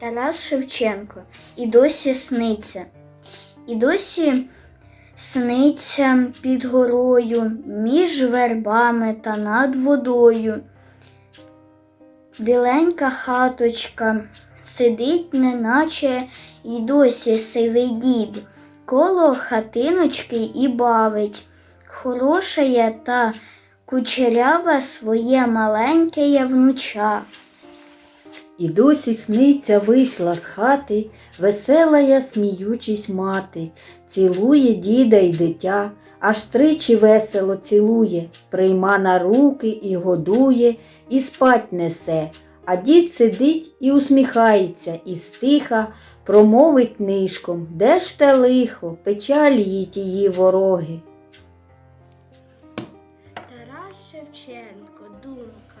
Тарас Шевченко і досі сниться. І досі сниться під горою, між вербами та над водою. Біленька хаточка сидить, неначе й досі сивий дід, коло хатиночки і бавить. Хороша та кучерява своє маленьке внуча. І досі сниця вийшла з хати, весела я, сміючись мати, цілує діда й дитя, аж тричі весело цілує, прийма на руки і годує, і спать несе. А дід сидить і усміхається, і стиха промовить нишком, де ж те лихо, печаль її тії вороги. Тарас Шевченко, думка.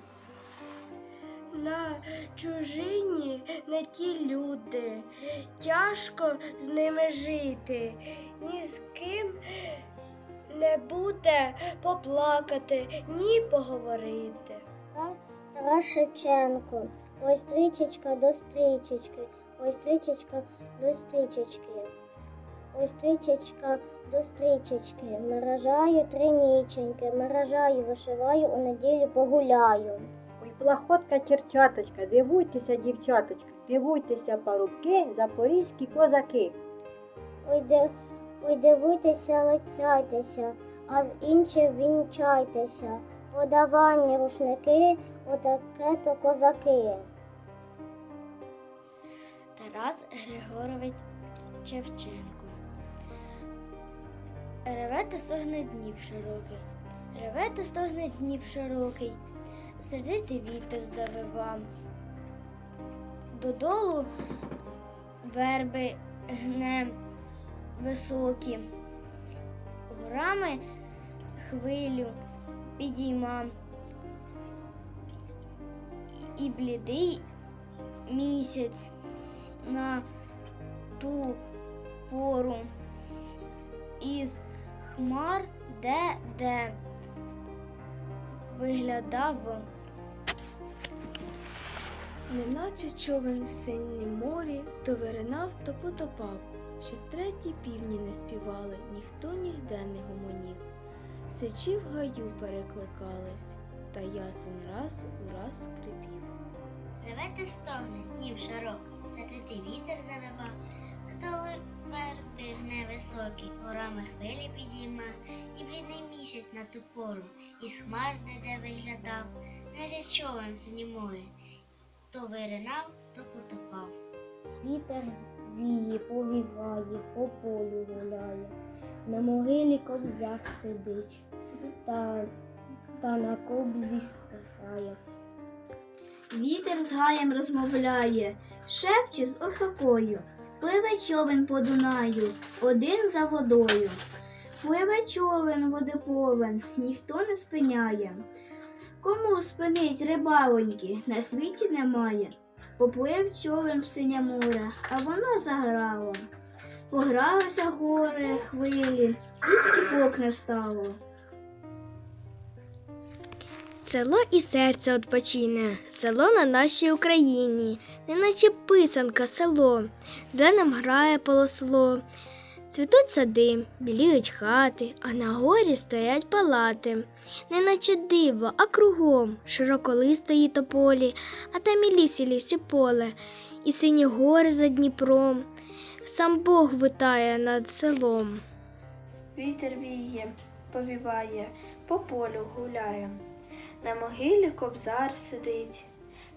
На чужині не ті люди, тяжко з ними жити, ні з ким не буде поплакати, ні поговорити. Тарас Шевченко, ой стрічечка до стрічечки, ой стрічечка до стрічечки, ой стрічечка до стрічечки, мережаю три ніченьки, мережаю, вишиваю, у неділю погуляю. Плахотка черчаточка, дивуйтеся, дівчаточка, дивуйтеся, парубки, запорізькі козаки. Ой, дивуйтеся, лицяйтеся, а з інших вінчайтеся. Подаванні рушники, отаке то козаки. Тарас Григорович Шевченко. Реве та стогне днів широкий, реве та стогне днів широкий, сердитий вітер завива. Додолу верби гне високі, горами хвилю підійма. І блідий місяць на ту пору із хмар де-де виглядав Неначе човен в синім морі, то виринав, то потопав. Ще втретє півні не співали, ніхто ніде не гомонів. Сичі в гаю перекликались, та ясен раз у раз скрипів. Ревете стогне, днів широк, сердитий вітер завива, Доли верби гне високі, горами хвилі підійма, і блідний місяць на ту пору, із хмар де виглядав, не човен морі, то виринав, то потопав. Вітер віє, повіває, по полю гуляє, на могилі кобзах сидить, та, та на кобзі спихає. Вітер з гаєм розмовляє, шепче з осокою, пливе човен по Дунаю, один за водою. Пливе човен водиповен, ніхто не спиняє. Кому спинить рибалоньки, на світі немає. Поплив човен в синє море, а воно заграло. Погралися гори, хвилі, і стіпок не стало. Село і серце відпочине, село на нашій Україні, неначе писанка село, зеленом грає полосло. Цвітуть сади, біліють хати, а на горі стоять палати, неначе диво, а кругом широколистої тополі, а там і лісі лісі поле, і сині гори за Дніпром. Сам Бог витає над селом. Вітер віє, повіває, по полю гуляє. На могилі кобзар сидить,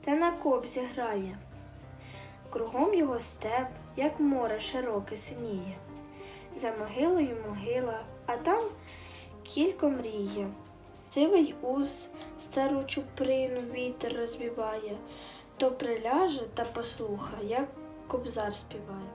та на кобзі грає. Кругом його степ, як море широке синіє. За могилою могила, а там кілько мріє. Цивий ус стару чуприну вітер розбиває, то приляже та послуха, як кобзар співає.